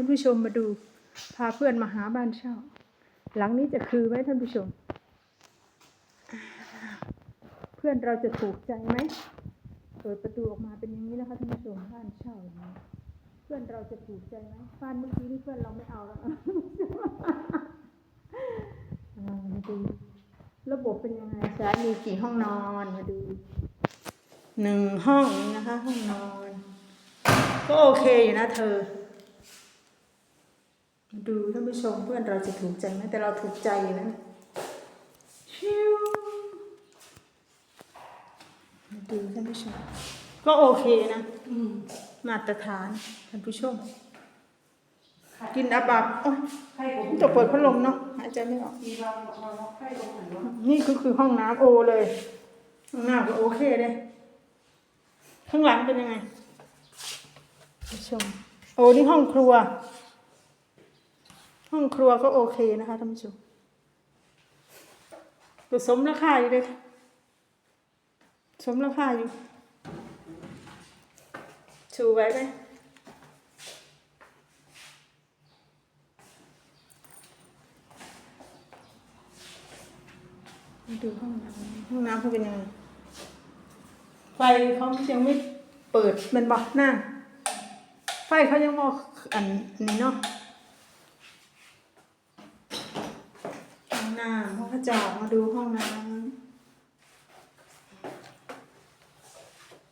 ท่านผู้ชมมาดู พาเพื่อนมาหาบ้านเช่า หลังนี้จะคือไหมท่านผู้ชม เพื่อนเราจะถูกใจไหมเปิดประตูออกมาเป็นอย่างนี้นะคะท่านผู้ชมบ้านเช่าอย่างนี้เพื่อนเราจะถูกใจไหมบ้านเมื่อกี้นี่เพื่อนเราไม่เอาแล้วมาดูระบบเป็นยังไงจ๊ะมีกี่ห้องนอนมาดูหนึ่งห้องนะคะ ห้องนอน ก็โอเคอยู่นะเธอ ดูท่านผู้ชมเพื่อนเราจะถูกใจไหมแต่เราถูกใจอยู่นะชิวมาดูท่านผู้ชม ก็โอเคนะอืมมาตรฐานท่านผู้ชม กินอับอับโอ๊ยไข่ผมจะเปิดพัดลมเนาะหายใจไม่ออกมีเราเราไข่ลงหันวะนี่ก็คือห้องน้ำโอเลยห้องน้ำก็โอเคเลย ข้างหลังเป็นยังไงผู้ชม โอ้นี่ห้องครัว ห้องครัวก็โอเคนะคะท่านผู้ชมก็สมราคาอยู่เลยค่ะ สมราคาอยู่ ชูไว้ไหมมาดูห้องน้ำห้องน้ำเขาเป็นยังไงไฟเขายังไม่เปิดเป็นบอกหน้าไฟเขายังบอกอันนี้เนาะห้อง น้ำเขาก็จะออกมาดูห้องน้ำ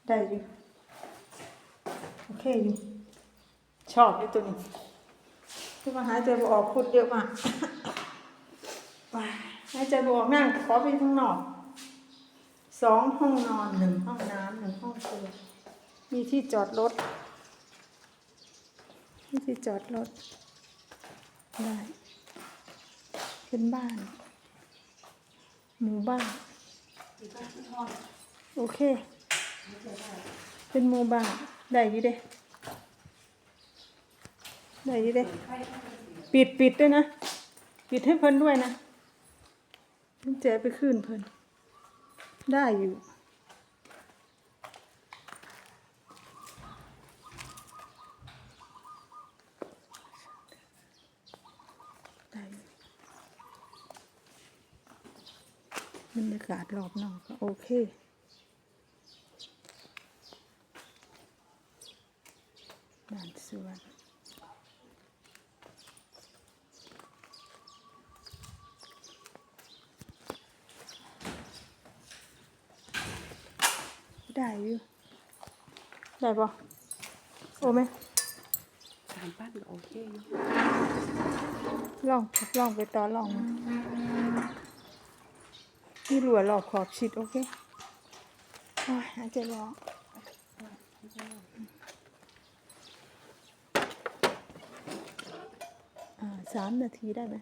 ได้อยู่ โอเคอยู่ ชอบอยู่ตัวนี้ที่มาหายใจบออกพูดเยอะมากหายใจบออกนั่งขอไปข้างนอกสองห้องนอนหนึ่งห้องน้ำหนึ่งห้องครัวมีที่จอดรถมีที่จอดรถได้ เป็นบ้าน หมู่บ้าน โอเค เป็นหมู่บ้าน ได้อยี่เด้ได้อยี่เด้ปิดปิดด้วยนะ ปิดให้เพิ่นด้วยนะกุญแจไปขึ้นเพิ่นได้อยู่ ได้อยู่ บรรยากาศรอบนอกก็โอเคบ้านสวนได้อยู่ได้ปะโอไหมสามปั้นโอเคอยู่ลองลองไปต่อลอง มานี่รัวรอบขอบชิดโอเคโอ้ยหายใจร้อ่าสามนาทีได้ไหม